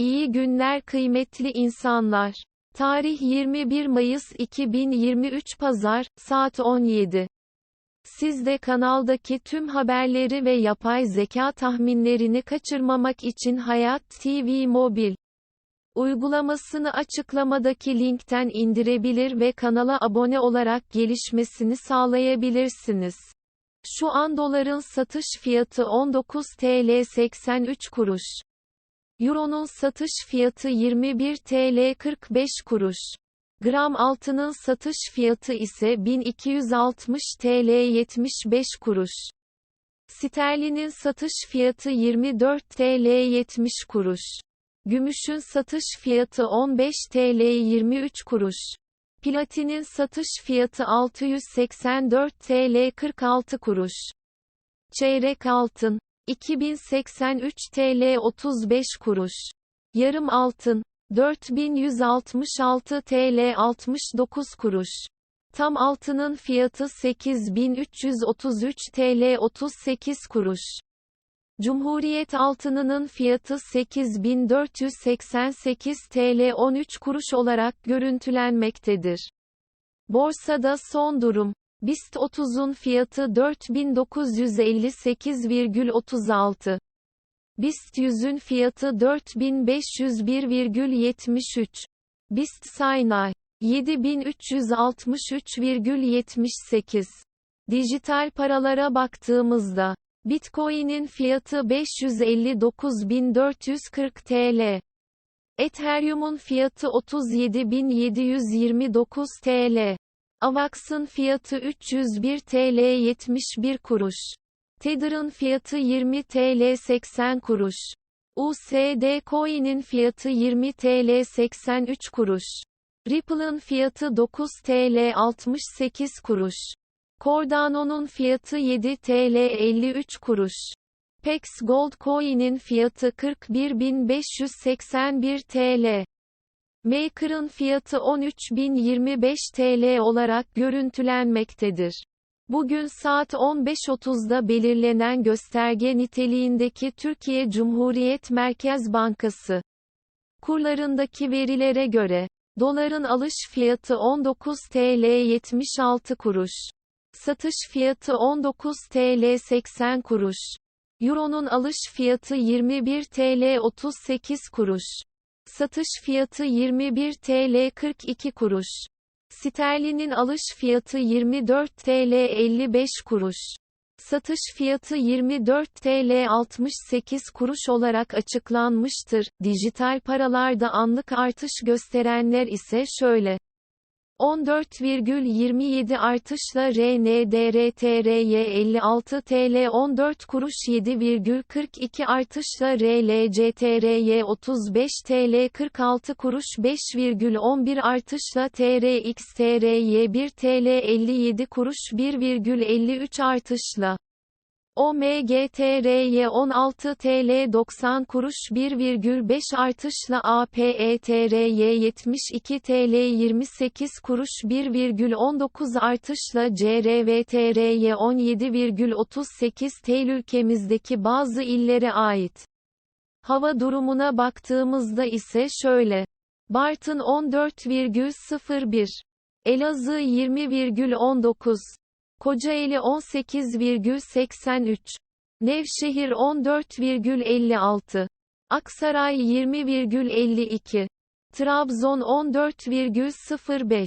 İyi günler kıymetli insanlar. Tarih 21 Mayıs 2023 Pazar, saat 17. Siz de kanaldaki tüm haberleri ve yapay zeka tahminlerini kaçırmamak için Hayat TV Mobil uygulamasını açıklamadaki linkten indirebilir ve kanala abone olarak gelişmesini sağlayabilirsiniz. Şu an doların satış fiyatı 19 TL 83 kuruş. Euro'nun satış fiyatı 21 TL 45 kuruş. Gram altının satış fiyatı ise 1260 TL 75 kuruş. Sterlinin satış fiyatı 24 TL 70 kuruş. Gümüşün satış fiyatı 15 TL 23 kuruş. Platinin satış fiyatı 684 TL 46 kuruş. Çeyrek altın 2083 TL 35 kuruş. Yarım altın 4166 TL 69 kuruş. Tam altının fiyatı 8333 TL 38 kuruş. Cumhuriyet altınının fiyatı 8488 TL 13 kuruş olarak görüntülenmektedir. Borsada son durum. BIST 30'un fiyatı 4958,36. BIST 100'ün fiyatı 4501,73. BIST Saynay 7363,78. Dijital paralara baktığımızda Bitcoin'in fiyatı 559.440 TL. Ethereum'un fiyatı 37.729 TL. AVAX'ın fiyatı 301 TL 71 kuruş. Tether'ın fiyatı 20 TL 80 kuruş. USD Coin'in fiyatı 20 TL 83 kuruş. Ripple'ın fiyatı 9 TL 68 kuruş. Cardano'nun fiyatı 7 TL 53 kuruş. Pex Gold Coin'in fiyatı 41.581 TL. Maker'ın fiyatı 13.025 TL olarak görüntülenmektedir. Bugün saat 15.30'da belirlenen gösterge niteliğindeki Türkiye Cumhuriyet Merkez Bankası kurlarındaki verilere göre, doların alış fiyatı 19 TL 76 kuruş. Satış fiyatı 19 TL 80 kuruş. Euro'nun alış fiyatı 21 TL 38 kuruş. Satış fiyatı 21 TL 42 kuruş. Sterlinin alış fiyatı 24 TL 55 kuruş. Satış fiyatı 24 TL 68 kuruş olarak açıklanmıştır. Dijital paralarda anlık artış gösterenler ise şöyle. 14,27 artışla RNDRTRY 56 TL 14 kuruş 7,42 artışla RLCTRY 35 TL 46 kuruş 5,11 artışla TRXTRY 1 TL 57 kuruş 1,53 artışla OMGTRY 16 TL 90 kuruş 1,5 artışla APETRY 72 TL 28 kuruş 1,19 artışla CRVTRY 17,38 TL ülkemizdeki bazı illere ait. Hava durumuna baktığımızda ise şöyle. Bartın 14,01 Elazığ 20,19 Kocaeli 18,83. Nevşehir 14,56. Aksaray 20,52. Trabzon 14,05.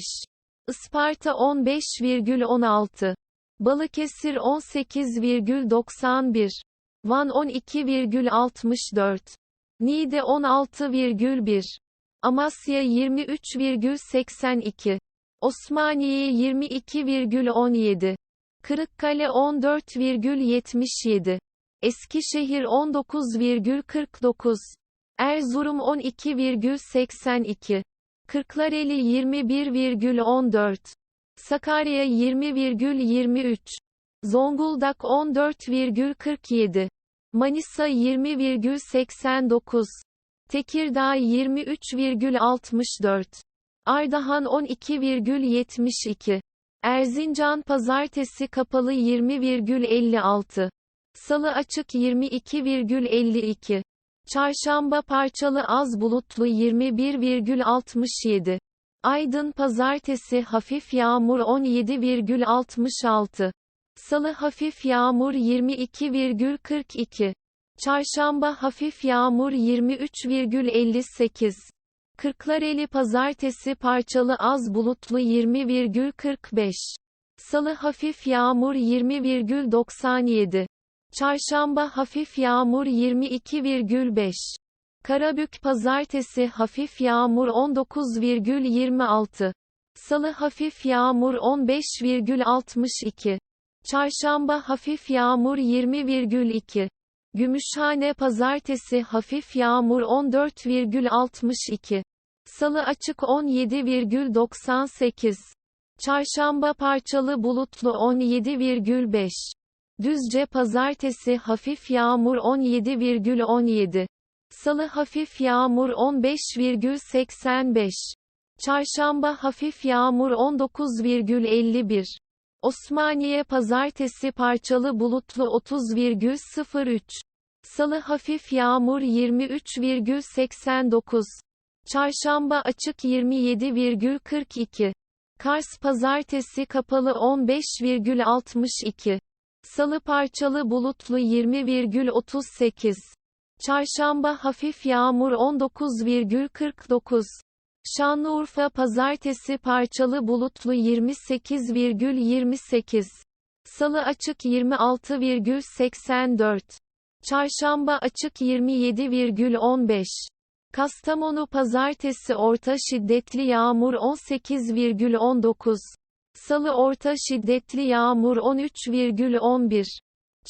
Isparta 15,16. Balıkesir 18,91. Van 12,64. Niğde 16,1. Amasya 23,82. Osmaniye 22,17. Kırıkkale 14,77. Eskişehir 19,49. Erzurum 12,82. Kırklareli 21,14. Sakarya 20,23. Zonguldak 14,47. Manisa 20,89. Tekirdağ 23,64. Ardahan 12,72. Erzincan pazartesi kapalı 20,56. Salı açık 22,52. Çarşamba parçalı az bulutlu 21,67. Aydın pazartesi hafif yağmur 17,66. Salı hafif yağmur 22,42. Çarşamba hafif yağmur 23,58. Kırklareli pazartesi parçalı az bulutlu 20,45. Salı hafif yağmur 20,97. Çarşamba hafif yağmur 22,5. Karabük pazartesi hafif yağmur 19,26. Salı hafif yağmur 15,62. Çarşamba hafif yağmur 20,2. Gümüşhane pazartesi hafif yağmur 14,62. Salı açık 17,98. Çarşamba parçalı bulutlu 17,5. Düzce pazartesi hafif yağmur 17,17. Salı hafif yağmur 15,85. Çarşamba hafif yağmur 19,51. Osmaniye pazartesi parçalı bulutlu 30,03. Salı hafif yağmur 23,89. Çarşamba açık 27,42. Kars pazartesi kapalı 15,62. Salı parçalı bulutlu 20,38. Çarşamba hafif yağmur 19,49. Şanlıurfa pazartesi parçalı bulutlu 28,28. Salı açık 26,84. Çarşamba açık 27,15. Kastamonu pazartesi orta şiddetli yağmur 18,19. Salı orta şiddetli yağmur 13,11.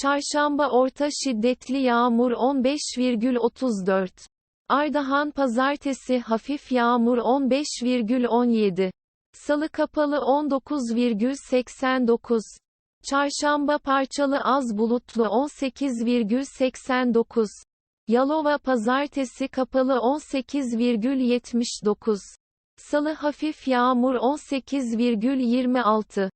Çarşamba orta şiddetli yağmur 15,34. Ardahan pazartesi hafif yağmur 15,17. Salı kapalı 19,89. Çarşamba parçalı az bulutlu 18,89. Yalova pazartesi kapalı 18,79. Salı hafif yağmur 18,26.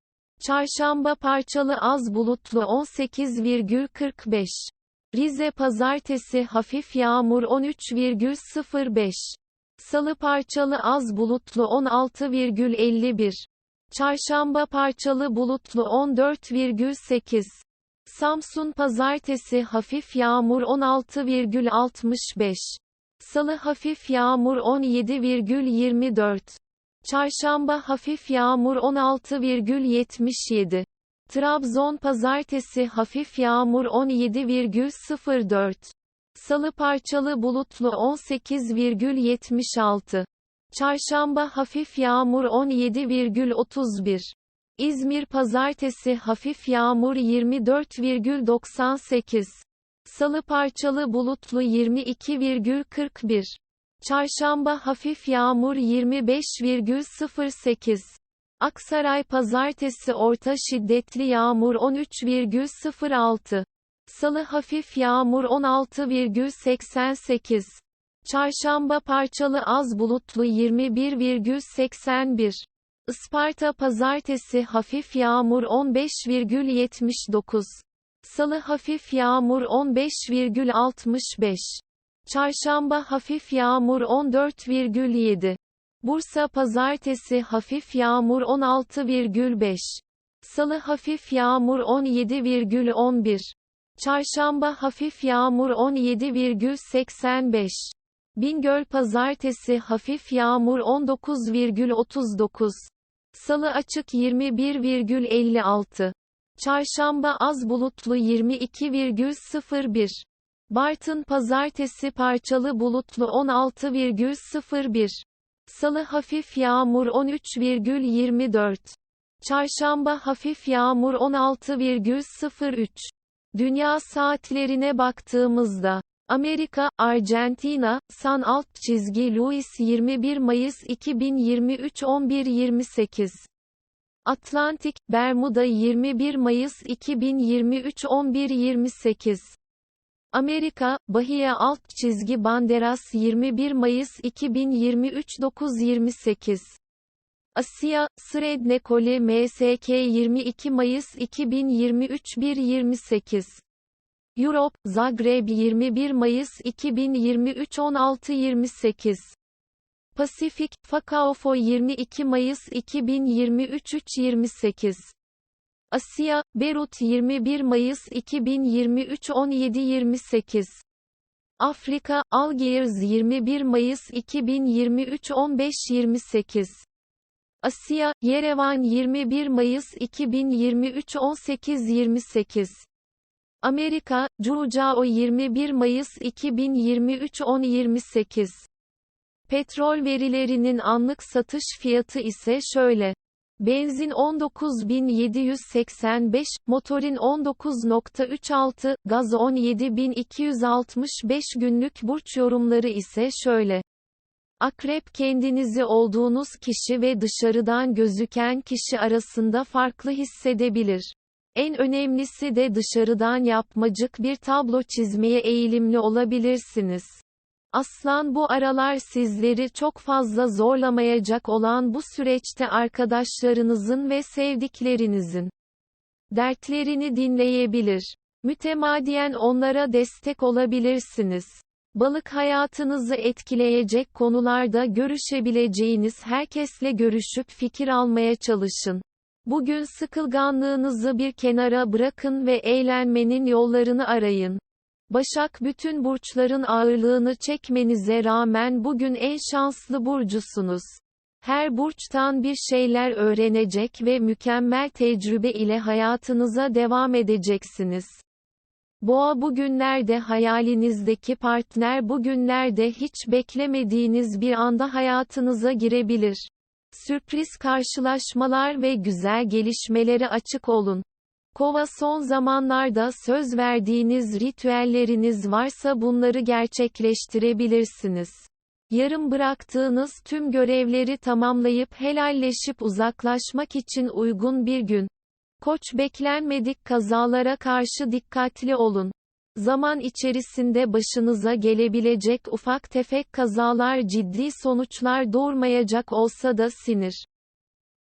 Çarşamba parçalı az bulutlu 18,45. Rize pazartesi hafif yağmur 13,05. Salı parçalı az bulutlu 16,51. Çarşamba parçalı bulutlu 14,8. Samsun pazartesi hafif yağmur 16,65. Salı hafif yağmur 17,24. Çarşamba hafif yağmur 16,77. Trabzon pazartesi hafif yağmur 17,04. Salı parçalı bulutlu 18,76. Çarşamba hafif yağmur 17,31. İzmir pazartesi hafif yağmur 24,98. Salı parçalı bulutlu 22,41. Çarşamba hafif yağmur 25,08. Aksaray pazartesi orta şiddetli yağmur 13,06. Salı hafif yağmur 16,88. Çarşamba parçalı az bulutlu 21,81. Isparta pazartesi hafif yağmur 15,79. Salı hafif yağmur 15,65. Çarşamba hafif yağmur 14,7. Bursa pazartesi hafif yağmur 16,5. Salı hafif yağmur 17,11. Çarşamba hafif yağmur 17,85. Bingöl pazartesi hafif yağmur 19,39. Salı açık 21,56. Çarşamba az bulutlu 22,01. Bartın pazartesi parçalı bulutlu 16,01. Salı hafif yağmur 13,24. Çarşamba hafif yağmur 16,03. Dünya saatlerine baktığımızda Amerika, Arjantina, San alt çizgi Louis 21 Mayıs 2023 11.28 Atlantik, Bermuda 21 Mayıs 2023 11.28 Amerika, Bahia alt çizgi Banderas 21 Mayıs 2023 9.28 Asya, Sredne Koli MSK 22 Mayıs 2023 1.28 Europe, Zagreb 21 Mayıs 2023 16.28 Pasifik, Fakaofo 22 Mayıs 2023 3.28 Asya, Berut 21 Mayıs 2023 17.28 Afrika, Algiers 21 Mayıs 2023 15.28 Asya, Yerevan 21 Mayıs 2023 18.28 Amerika, Curacao 21 Mayıs 2023 10.28 Petrol verilerinin anlık satış fiyatı ise şöyle. Benzin 19.785, motorin 19.36, gaz 17.265 günlük burç yorumları ise şöyle. Akrep kendinizi olduğunuz kişi ve dışarıdan gözüken kişi arasında farklı hissedebilir. En önemlisi de dışarıdan yapmacık bir tablo çizmeye eğilimli olabilirsiniz. Aslan bu aralar sizleri çok fazla zorlamayacak olan bu süreçte arkadaşlarınızın ve sevdiklerinizin dertlerini dinleyebilir. Mütemadiyen onlara destek olabilirsiniz. Balık hayatınızı etkileyecek konularda görüşebileceğiniz herkesle görüşüp fikir almaya çalışın. Bugün sıkılganlığınızı bir kenara bırakın ve eğlenmenin yollarını arayın. Başak bütün burçların ağırlığını çekmenize rağmen bugün en şanslı burcusunuz. Her burçtan bir şeyler öğrenecek ve mükemmel tecrübe ile hayatınıza devam edeceksiniz. Boğa bugünlerde hayalinizdeki partner bugünlerde hiç beklemediğiniz bir anda hayatınıza girebilir. Sürpriz karşılaşmalar ve güzel gelişmelere açık olun. Kova son zamanlarda söz verdiğiniz ritüelleriniz varsa bunları gerçekleştirebilirsiniz. Yarım bıraktığınız tüm görevleri tamamlayıp helalleşip uzaklaşmak için uygun bir gün. Koç beklenmedik kazalara karşı dikkatli olun. Zaman içerisinde başınıza gelebilecek ufak tefek kazalar ciddi sonuçlar doğurmayacak olsa da sinir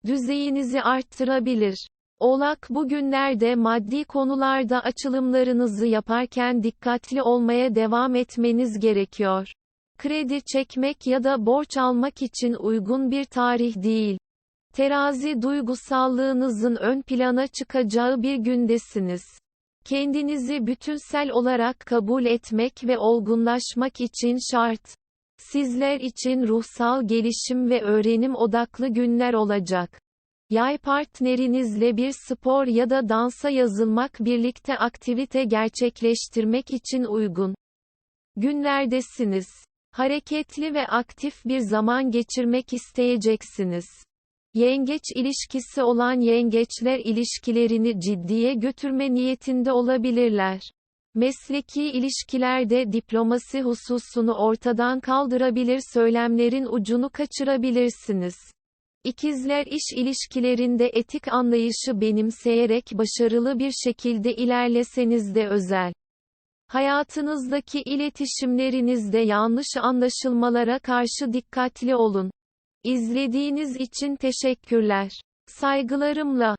düzeyinizi arttırabilir. Oğlak bugünlerde maddi konularda açılımlarınızı yaparken dikkatli olmaya devam etmeniz gerekiyor. Kredi çekmek ya da borç almak için uygun bir tarih değil. Terazi duygusallığınızın ön plana çıkacağı bir gündesiniz. Kendinizi bütünsel olarak kabul etmek ve olgunlaşmak için şart. Sizler için ruhsal gelişim ve öğrenim odaklı günler olacak. Yay partnerinizle bir spor ya da dansa yazılmak birlikte aktivite gerçekleştirmek için uygun. Günlerdesiniz. Hareketli ve aktif bir zaman geçirmek isteyeceksiniz. Yengeç ilişkisi olan yengeçler ilişkilerini ciddiye götürme niyetinde olabilirler. Mesleki ilişkilerde diplomasi hususunu ortadan kaldırabilir söylemlerin ucunu kaçırabilirsiniz. İkizler iş ilişkilerinde etik anlayışı benimseyerek başarılı bir şekilde ilerleseniz de özel. Hayatınızdaki iletişimlerinizde yanlış anlaşılmalara karşı dikkatli olun. İzlediğiniz için teşekkürler. Saygılarımla.